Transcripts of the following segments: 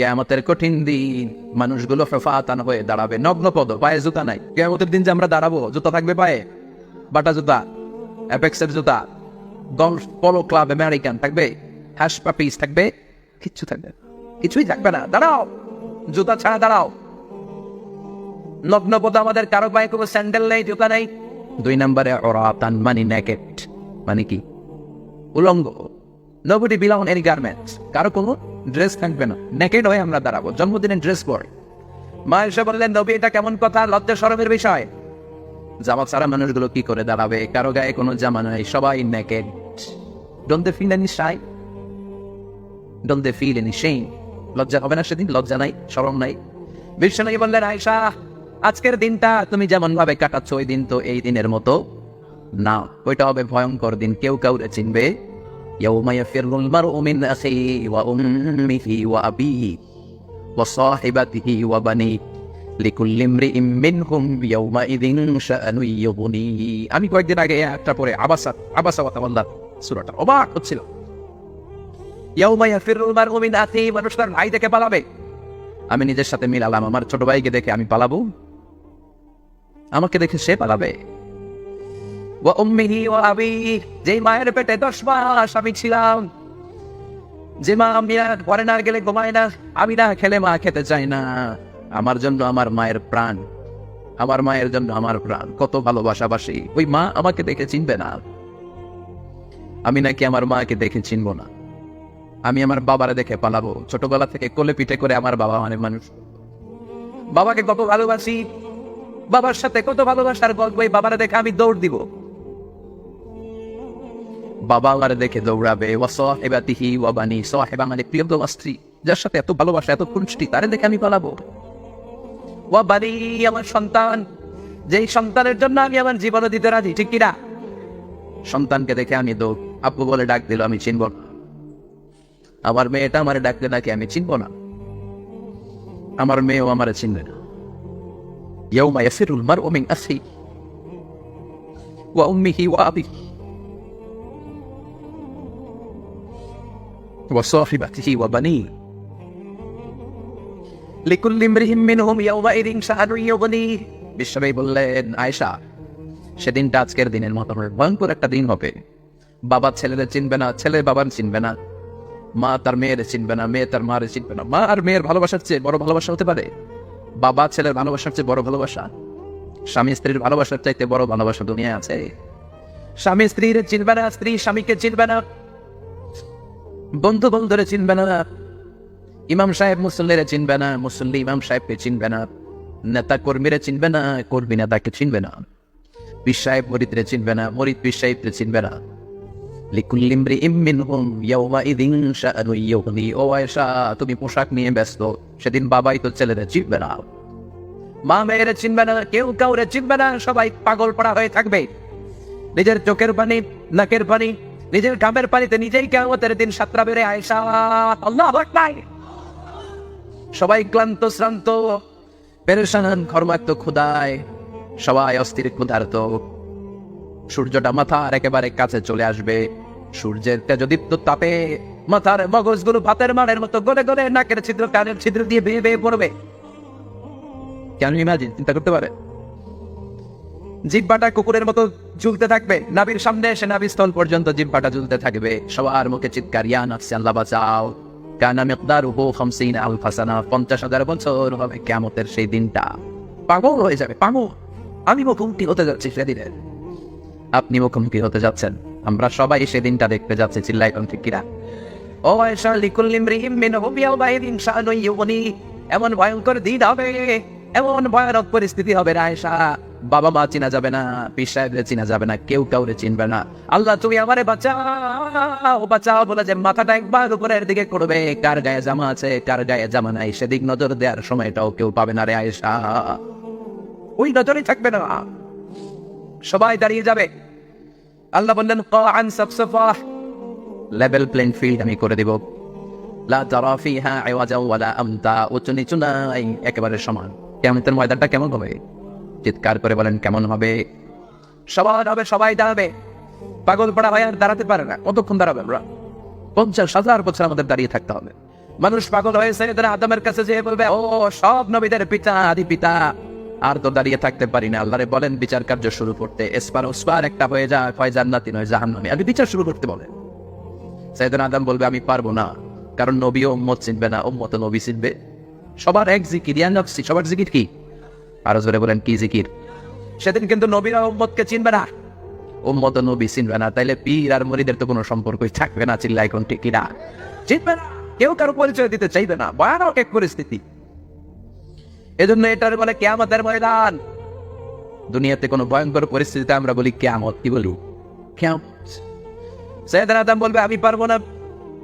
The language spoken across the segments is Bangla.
কেয়ামতের কঠিন দিন, মানুষগুলো ফেফাতান হয়ে দাঁড়াবে। নগ্ন পদ, পায়ে জুতা নাই। কেয়ামতের দিন যে আমরা দাঁড়াবো, জুতা থাকবে পায়ে। বাটা জুতা, অ্যাপেক্সের জুতা, গলফ পলো ক্লাব আমেরিকান থাকবে হ্যাশ পাপিস থাকবে, কিচ্ছু থাকবে কিছুই থাকবে না। দাঁড়াও, জুতা ছাড়া দাঁড়াও। নগ্ন পদ আমাদের কারও পায়ে কোনো স্যান্ডেল নেই, জুতা নেই। দুই নম্বরে অরাতান মানি নেকেট। মানে কি? উলঙ্গ। নোবডি বিলং এনি গার্মেন্টস কারও কোনো ড্রেস থাকবে না। নেকেড হয়ে আমরা দাঁড়াবো। জন্মদিনে ড্রেস পরে। মা এসে বললেন, নবী, এটা কেমন কথা? লজ্জা শরমের বিষয়। জামা ছাড়া মানুষগুলো কি করে দাঁড়াবে? কারও গায়ে কোনো জামা নাই, সবাই naked don't they feel any shy don't they feel any shame লজ্জা হবে না সেদিন? লজ্জা নাই? শরম নাই? বিশ্বনাথী বললেন আয়সা আজকের দিনটা তুমি যেমন ভাবে কাটাচ্ছ, ওই দিন তো এই দিনের মতো না। ওইটা হবে ভয়ঙ্কর দিন। কেউ কাউরে চিনবে? يوم يفر المرء من أخيه وأمه وأبيه وصاحبته وبنيه لكل امرئ منهم يومئذ شأن يغنيه আমি কয়েকদিন আগে এই একটা পরে আবাসা আবাসা ওয়াতাওয়াল্লাহ সূরাটা অবাক হচ্ছিল ইয়াউমা ইয়াফিরুল মারউ মিন আখিহি মানুষ তার ভাই দেখে পালাবে আমি নিজের সাথে মিলালাম আমার ছোট ভাইকে দেখে আমি পালাবো আমাকে দেখে সে পালাবে ওয়া উম্মিহি ওয়া আবি, যেই মায়ের পেটে দশ মাস আমি ছিলাম। যে মা আমি ঘরে না গেলে ঘুমায় না, আমি না খেলে মা খেতে চাই না। আমার জন্য আমার মায়ের প্রাণ, আমার মায়ের জন্য আমার প্রাণ। কত ভালোবাসাবাসি, ওই মা আমাকে দেখে চিনবে না। আমি নাকি আমার মাকে দেখে চিনব না। আমি আমার বাবারে দেখে পালাবো। ছোটবেলা থেকে কোলে পিঠে করে আমার বাবা মানে মানুষ। বাবাকে কত ভালোবাসি, বাবার সাথে কত ভালোবাসার গল্প বাবারে দেখে আমি দৌড় দিব। বাবা আমার দেখে দৌড়াবে ও সাহেবাতিহি ওয়াবানি সাহেবা মানে প্রিয়তমা স্ত্রী যার সাথে এত ভালোবাসা এত খুনষ্টি তারে দেখে আমি পালাবো ওয়াবানি আমার সন্তান যেই সন্তানের জন্য আমি আমার জীবন দিতে রাজি ঠিক কিনা সন্তানকে দেখে আমি দৌড় আব্বু বলে ডাক দিল আমি চিনব না আমার মেয়েটা আমার ডাকলে নাকি আমি চিনব না আমার মেয়েও আমারে চিনবে না يوم يفر المرء من أخيه وأمه وأبيه وصاحبته وبنيه لكل امرئ منهم يومئذ شأن يغنيه বিশ্বনবী বললেন আয়েশা সেদিনটা আজকের দিনের মতো হবে। ভয়ঙ্কর একটা দিন হবে বাবা ছেলেদের চিনবে না ছেলে বাবার চিনবে না মা তার মেয়ের চিনবে না মেয়ে তার মায়ের চিনবে না মা আর মেয়ের ভালোবাসার চেয়ে বড় ভালোবাসা হতে পারে বাবা ছেলের ভালোবাসার চেয়ে বড় ভালোবাসা স্বামী স্ত্রীর ভালোবাসার চাইতে বড় ভালোবাসা দুনিয়ায় আছে স্বামী স্ত্রীর চিনবে না স্ত্রী স্বামীকে চিনবে না বন্ধু বন্ধুরে চিনবে না। ইমাম সাহেব মুসল্লিরে চিনবে না, মুসল্লি ইমাম সাহেবকে চিনবে না, নেতা কর্মীরা চিনবে না, কর্মী নেতাকে চিনবে না। পীর সাহেব মরিদরে চিনবে না, মরিদ পীর চিনবে না। লিকুল্লি ইমরিইম মিনহুম ইয়াউমাইযিন শাআনু ইউগনি, ও আয়েশা, তুমি পোশাক নিয়ে ব্যস্ত, সেদিন বাবাই তো ছেলেদের চিনবে না। মা মেয়েরে চিনবে না, কেউ কাউরে চিনবে না, সবাই পাগল পড়া হয়ে থাকবে। নিজের চোখের পানি, নাকের পানি নিজের ঘামের পানিতে নিজেই কেমতের দিন সাতটা বেড়ে আকবার। সবাই ক্লান্ত, শ্রান্ত, পেরেশান, ঘর্মাক্ত ক্ষুদায় সবাই অস্থির, ক্ষুধার্ত। সূর্যটা মাথার একেবারে কাছে চলে আসবে। সূর্যের তেজদীপ্ত তাপে মাথার মগজগুলো ভাতের মানের মতো গলে গলে নাকের ছিদ্র, কানের ছিদ্র দিয়ে বেয়ে বেয়ে পড়বে। কেন ইমাজিন, চিন্তা করতে পারে? জিব্বাটা কুকুরের মতো ঝুলতে থাকবে। নাবির সামনে এসে নাবির পর্যন্ত জিব্বাটা ঝুলতে থাকবে। সবার মুখে চিৎকার, ইয়া বাঁচাও। কানা মিকদারুহু খামসিন আলফা সানা পঞ্চাশ হাজার বছর হবে কেমতের সেই দিনটা। পাগল হয়ে যাবে, পাগল। আমি মুখোমুখি হতে যাচ্ছি সেদিনের। আপনি মুখোমুখি হতে যাচ্ছেন। আমরা সবাই সেদিনটা দেখতে যাচ্ছি চিল্লাই এখন ঠিক কিনা ও আয়েশা লিকুল্লি ইমরিইম মিনহুম ইয়াউমাইযিন শাআনুন ইউগনি। এমন ভয়ঙ্কর দিন হবে, এমন ভয়ানক পরিস্থিতি হবে রে আয়েশা। বাবা মা চিনা যাবে না, পীর চিনা যাবে না, কেউ কাউরে চিনবে না। আল্লাহ, তুমি আমারে বাঁচাও বাঁচাও বলে যে মাথাটা একবার উপরের দিকে করবে। কার গায়ে জামা আছে, কার গায়ে জামা নাই, সেদিক নজর দেওয়ার সময়টাও কেউ পাবে না রে আয়েশা। ওই নজরই থাকবে না। সবাই দাঁড়িয়ে যাবে। আল্লাহ বললেন কান সাফসাফা। লেভেল প্লেন ফিল্ড আমি করে দিব। লা তারা ফিহা আওয়াজা ওয়ালা আমতা, উঁচু নিচু নাই, একেবারে সমান। কিয়ামতের ময়দানটা কেমন হবে? চিৎকার করে বলেন, কেমন হবে? সবার হবে সবাই দাঁড়াবে। পাগল পড়া ভাই আর দাঁড়াতে পারে না। কতক্ষণ দাঁড়াবে আমরা পঞ্চাশ হাজার বছর আমাদের দাঁড়িয়ে থাকতে হবে। মানুষ পাগল হয়েছে এদের আদমের কাছে যেয়ে বলবে, ও, সব নবীদের পিতা, আদি পিতা। আর তো দাঁড়িয়ে থাকতে পারি না। আল্লাহরে বলেন, বিচার কার্য শুরু করতে। এসপার, ওসপার, একটা হয়ে যায়, হয় জান্নাতি, নয় জাহান্নামী। আমি বিচার শুরু করতে বলেন সাইদান আদম বলবে, আমি পারব না। কারণ নবী ও উম্মত চিনবে না। উম্মত নবী চিনবে। সবার এক জিকির ইয়া নফসি সবার জিকির কি? আরও জোরে বলেন কি জিকির? সেদিন কিন্তু নবীরা উম্মতকে চিনবে না। উম্মত নবী চিনবে না তাইলে পীর আর মরিদের তো কোনো সম্পর্কই থাকবে না চিল্লাই কোন টিকিরা চিনবে না কেউ কারও পরিচয় দিতে চাইবে না ভয়ানক এক পরিস্থিতি। এজন্য এটার বলে কেয়ামতের ময়দান। দুনিয়াতে কোনো ভয়ঙ্কর পরিস্থিতিতে আমরা বলি কেয়ামত কি বলি কেয়ামত। সৈয়দ আদম বলবে আমি পারব না।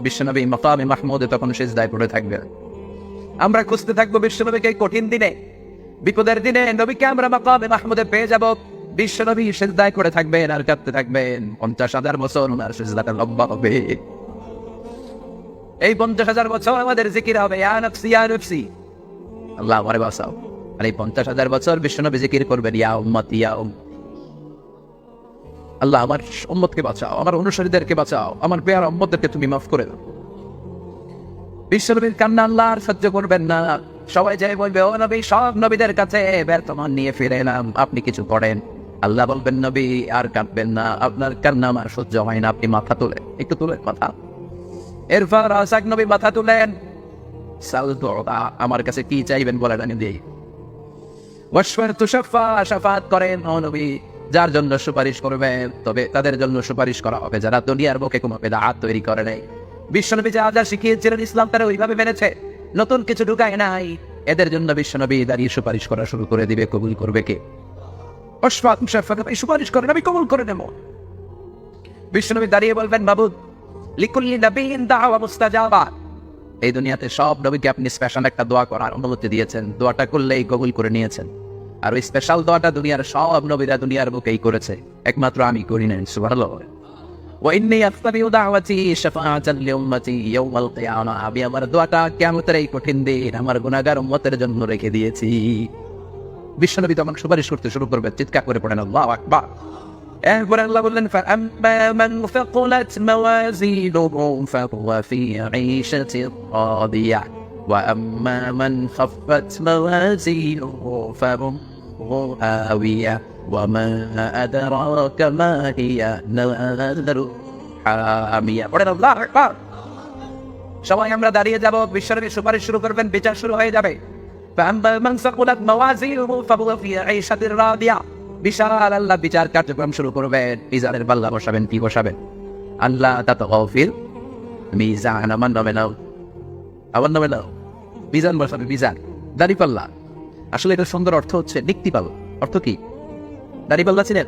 বিশ্বনবী মাকামে মাহমুদে তখন সেজদায় পড়ে থাকবে। আমরা খুঁজতে থাকব বিশ্বনবীকে কঠিন দিনে। বিপদের দিনে নবীকে আমরা মাকামে মাহমুদে পেয়ে যাব। বিশ্বনবী করে থাকবেন আর কাঁদতে থাকবেন। পঞ্চাশ হাজার বছর ওনার সেজদাটা লম্বা হবে। এই পঞ্চাশ হাজার বছর আমাদের জিকির হবে, ইয়া নফসি ইয়া নফসি। আল্লাহ বাঁচাও। আর এই পঞ্চাশ হাজার বছর বিশ্বনবী জিকির করবেন, ইয়া ইয়া আল্লাহ, আমার উম্মতকে বাঁচাও, আমার অনুসারীদেরকে বাঁচাও, আমার পেয়ার উম্মতদেরকে তুমি মাফ করে দাও। বিশ্বনবীর কান্না আল্লাহ আর সহ্য করবেন না। সবাই যাই বলবে, ও নবী, সব নবীদের কাছে ব্যর্থমান নিয়ে ফিরে এলাম, আপনি কিছু করেন? আল্লাহ বলবেন, নবী, আর কাঁদবেন না, আপনার কান্না আমার সহ্য হয় না, আপনি মাথা তোলেন, একটু তোলেন মাথা। এরপর আসাক নবী মাথা তুলেন। আমার কাছে কি চাইবেন বলেন, আমি দিই। ওয়াসফার তুষাফা শাফাত করেন, ও নবী যার জন্য সুপারিশ করবেন তবে তাদের জন্য সুপারিশ করা হবে। যারা দুনিয়ার বুকে কোনো বেদাত তৈরি করে নেই। বিশ্বনবী যা যা শিখিয়েছিলেন ইসলাম তারা ওইভাবে মেনেছে। নতুন কিছু ঢুকায় নাই। এদের জন্য বিশ্বনবী দাঁড়িয়ে সুপারিশ করা শুরু করে দিবে। কবুল করবে কে? মুশাফাত সুপারিশ করেন, আমি কবুল করে নেব। বিশ্বনবী দাঁড়িয়ে বলবেন বাবু লিকুল্লি নবীন দাওয়া মুস্তাজাবা। এই দুনিয়াতে সব নবীকে আপনি স্পেশাল একটা দোয়া করার অনুমতি দিয়েছেন। দোয়াটা করলেই কবুল করে নিয়েছেন। আর ওই স্পেশাল দোয়াটা দুনিয়ার সব নবীরা দুনিয়ার বুকেই করেছে একমাত্র আমি করি নাই সুবহানাল্লাহ ওয়াইন্নি আস্তাবিউ দাওয়াতি শাফাআতান লিউম্মতি ইয়াউমাল কিয়ামা আমি আমার দোয়াটা কিয়ামতের এই কঠিন দিন আমার গুনাহগার উম্মতের জন্য রেখে দিয়েছি বিশ্বনবী তখন সুপারিশ করতে শুরু করবে চিৎকার করে পড়েন আল্লাহু আকবার এরপরে আল্লাহ বললেন فأما من ثقلت موازينه فهو في عيشة راضية وأما من خفت موازينه فأمه هاوية وما أدراك ما هي نار حامية পড়েন আল্লাহু আকবার সবাই আমরা দাঁড়িয়ে যাব বিশ্বনবী সুপারিশ শুরু করবেন বিচার শুরু হয়ে যাবে فأما من ثقلت موازينه فهو في عيشة راضية বিশাল আল্লাহ বিচার কার্যক্রম শুরু করবেন মিজানের পাল্লা বসাবেন কি বসাবেন আল্লাহ তা তো গফির মিজান আমার নামে নাও আমার নামে নাও মিজান বসাবে মিজান দাড়ি পাল্লা আসলে এটা সুন্দর অর্থ হচ্ছে নিক্তি অর্থ কি? দাড়ি পাল্লা ছিলেন?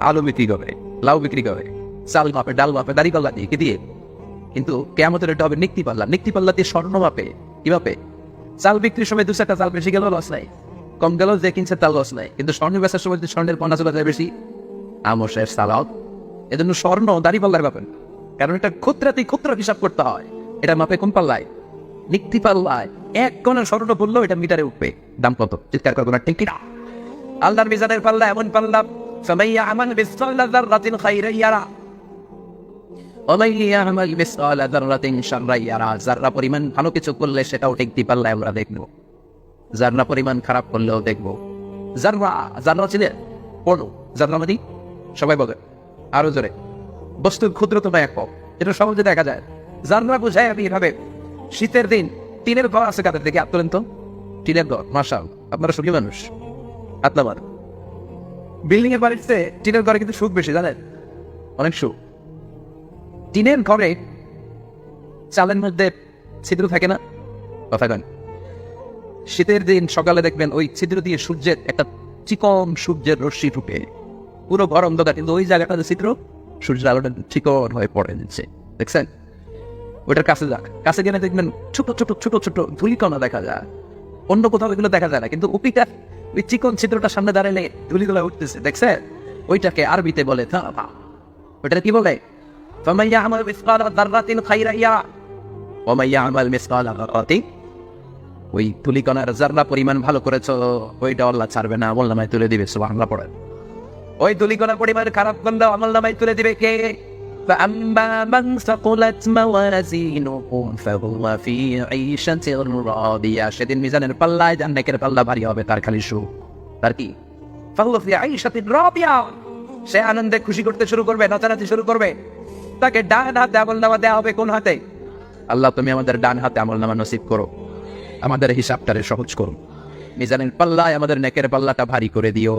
আলু বিক্রি করে, লাউ বিক্রি করে, চাল মাপে, ডাল মাপে, দাড়ি পাল্লা দিয়ে কি দিয়ে? কিন্তু কেমতের এটা হবে নিক্তি পাল্লা নিক্তি পাল্লা দিয়ে স্বর্ণ মাপে, কি মাপে? চাল বিক্রির সময় দু চারটা চাল বেশি গেল লস নাই। কম গেল যে কিনছে তার লস নাই। কিন্তু স্বর্ণ বেচার সময় যদি স্বর্ণের পণ্য চলে যায় বেশি, আমসের সালাদ। এজন্য স্বর্ণ দাড়ি পাল্লার ব্যাপার কারণ এটা ক্ষুদ্রাতি ক্ষুদ্র হিসাব করতে হয়। এটা মাপে কোন পাল্লায়? নিক্তি পাল্লায় এক স্বর্ণ এটা মিটারে উঠবে। দাম কত? চিৎকার করব না আল্লাহর মিজানের পাল্লা এমন পাল্লা ইয়ারা। যাররা পরিমাণ ভালো কিছু করলে সেটাও দি পাল্লায় আমরা দেখব। জাররা পরিমাণ খারাপ করলেও দেখব। জাররা জাররা ছিলেন পড়ো। জাররা মানে? সবাই বলে। আরও জোরে। বস্তুর ক্ষুদ্রতম একক এটা সহজে দেখা যায়। জাররা বুঝায় আমি এভাবে শীতের দিন টিনের ঘর আছে কাদের দেখে তোলেন তো। টিনের ঘর মাসাল আপনারা সুখী মানুষ। আত্মাবার বিল্ডিং এর বাড়িতে টিনের ঘরে কিন্তু সুখ বেশি, জানেন? অনেক সুখ। টিনের ঘরে চালের মধ্যে ছিদ্র থাকে না? কথা কেন। শীতের দিন সকালে দেখবেন ওই ছিদ্র দিয়ে সূর্যের একটা চিকন সূর্যের রশ্মি ঢুকে পুরো ঘর অন্ধকার, কিন্তু ওই জায়গাটাতে ছিদ্র সূর্যের আলোটা চিকন হয়ে পড়ে নিচ্ছে দেখছেন? ওটার কাছে যাক কাছে গেলে দেখবেন ছোট ছোট ছোট ছোট ধুলিকণা দেখা যায় অন্য কোথাও এগুলো দেখা যায় না কিন্তু উপিটা ওই চিকন ছিদ্রটা সামনে দাঁড়ালে ধুলিগুলো উঠতেছে দেখছে ওইটাকে আরবিতে বলে থাবা ওটা কি বলে فمن يعمل مثقال ذرة خيرا يرى ومن يعمل مثقال ذرة ওই তুলিকণার জাররা পরিমাণ ভালো করেছো ওইটা আল্লাহ ছাড়বে না আমল নামায় তুলে দিবে সুবহানাল্লাহ পড়ে ওই তুলিকণার পরিমাণ খারাপ করলে আমল নামায় তুলে দিবে কে فأما من ثقلت موازينه فهو في عيشة راضية সেদিন মিজানের পাল্লায় যার নেকের পাল্লা ভারী হবে তার খালি সুখ তার কি فهو في عيشة راضية সে আনন্দে খুশি করতে শুরু করবে নাচানাচি শুরু করবে তাকে ডান হাতে আমল নামা দেওয়া হবে কোন হাতে আল্লাহ তুমি আমাদের ডান হাতে আমল নামা নসিব করো আমাদের হিসাবটারে সহজ করো মিজানের পাল্লায় আমাদের নেকের পাল্লাটা ভারী করে দিও